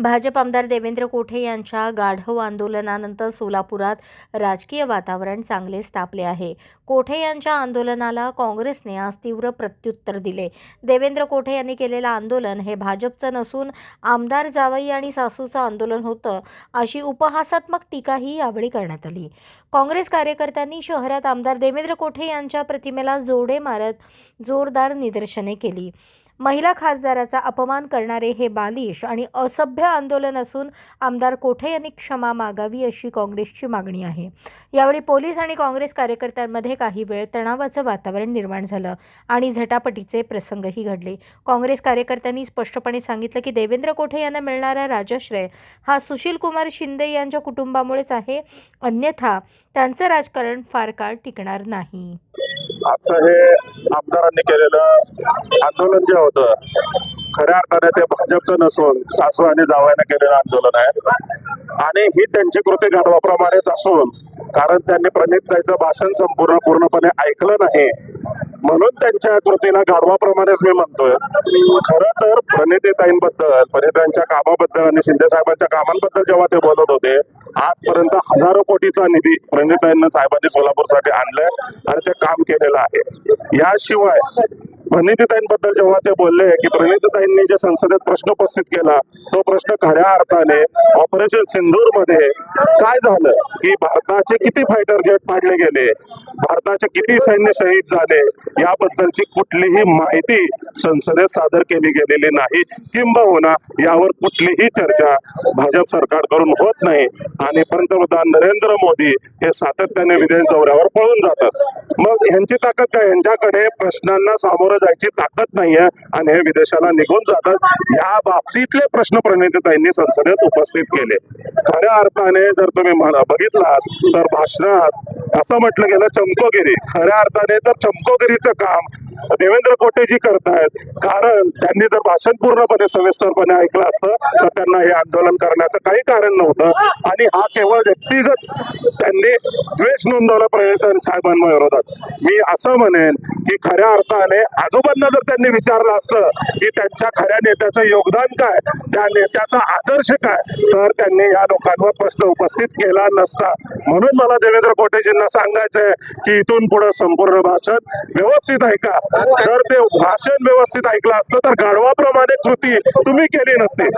भाजप आमदार देवेंद्र कोठे यांच्या गाढव आंदोलनानंतर सोलापुरात राजकीय वातावरण चांगलेच तापले आहे. कोठे यांच्या आंदोलनाला काँग्रेसने आज तीव्र प्रत्युत्तर दिले. देवेंद्र कोठे यांनी केलेलं आंदोलन हे भाजपचं नसून आमदार जावई आणि सासूचं आंदोलन होतं अशी उपहासात्मक टीकाही यावेळी करण्यात आली. काँग्रेस कार्यकर्त्यांनी शहरात आमदार देवेंद्र कोठे यांच्या प्रतिमेला जोडे मारत जोरदार निदर्शने केली. महिला खासदाराचा अपमान करणारे हे बालिश आणि असभ्य आंदोलन असून आमदार कोठे यांनी क्षमा मागावी अशी काँग्रेसची मागणी आहे. यावेळी पोलीस आणि काँग्रेस कार्यकर्त्यांमध्ये काही वेळ तणावाचं वातावरण निर्माण झालं आणि झटापटीचे प्रसंगही घडले. काँग्रेस कार्यकर्त्यांनी स्पष्टपणे सांगितलं की देवेंद्र कोठे यांना मिळणारा राजाश्रय हा सुशील कुमार शिंदे यांच्या कुटुंबामुळेच आहे. अन्यथा त्यांचं राजकारण फार काळ टिकणार नाही. आजचं हे आमदारांनी केलेलं आंदोलन जे होतं खऱ्या अर्थाने ते भाजपचं नसून सासू आणि जावयानं केलेलं आंदोलन आहे. आणि ही त्यांची कृती घडवाप्रमाणेच असून कारण त्यांनी प्रणिताईचं भाषण संपूर्ण पूर्णपणे ऐकलं नाही. म्हणून त्यांच्या कृतीला गाढवाप्रमाणेच मी म्हणतोय. खरं तर प्रणितीताईंबद्दल प्रणितांच्या कामाबद्दल आणि शिंदे साहेबांच्या कामांबद्दल जेव्हा ते बोलत होते आजपर्यंत हजारो कोटीचा निधी प्रणिताईंना साहेबांनी सोलापूरसाठी आणलाय आणि ते काम केलेलं आहे. याशिवाय प्रणितीताईंबद्दल जेव्हा ते बोलले की प्रणितीताईंनी जे संसदेत प्रश्न उपस्थित केला तो प्रश्न खऱ्या अर्थाने ऑपरेशन सिंदूरमध्ये काय झालं? की भारताचे किती फायटर जेट पाडले गेले? भारताचे किती सैन्य शहीद झाले? याबद्दलची कुठलीही माहिती संसदेत सादर केली गेलेली नाही. किंबहुना यावर कुठलीही चर्चा भाजप सरकारकडून होत नाही. आणि पंतप्रधान नरेंद्र मोदी हे सातत्याने विदेश दौऱ्यावर पळून जातात. मग ह्यांची ताकद काय? यांच्याकडे प्रश्नांना सामोरं जायची ताकद नाहीये आणि हे विदेशाला निघून जातात या बाबतीतले प्रश्न प्रणितीताईंनी संसदेत उपस्थित केले. खऱ्या अर्थाने जर तुम्ही बघितलात तर भाषणात असं म्हटलं गेलं चमकोगिरी. खऱ्या अर्थाने तर चमकोगिरीचं काम देवेंद्र कोटेजी करतायत. कारण त्यांनी जर भाषण पूर्णपणे सविस्तरपणे ऐकलं असतं तर त्यांना हे आंदोलन करण्याचं काही कारण नव्हतं. आणि हा केवळ व्यक्तिगत त्यांनी द्वेष नोंदवला प्रणितान साहेबांविरोधात मी असं म्हणेन की खऱ्या अर्थाने आजोबांना जर त्यांनी विचारलं असतं की त्यांच्या खऱ्या नेत्याचं योगदान काय त्या नेत्याचा आदर्श काय तर त्यांनी या लोकांवर प्रश्न उपस्थित केला नसता. म्हणून मला देवेंद्र कोटेजींना सांगायचंय की इथून पुढे संपूर्ण भाषण व्यवस्थित ऐका. जर ते भाषण व्यवस्थित ऐकलं असतं तर गाढवाप्रमाणे कृती तुम्ही केली नसती.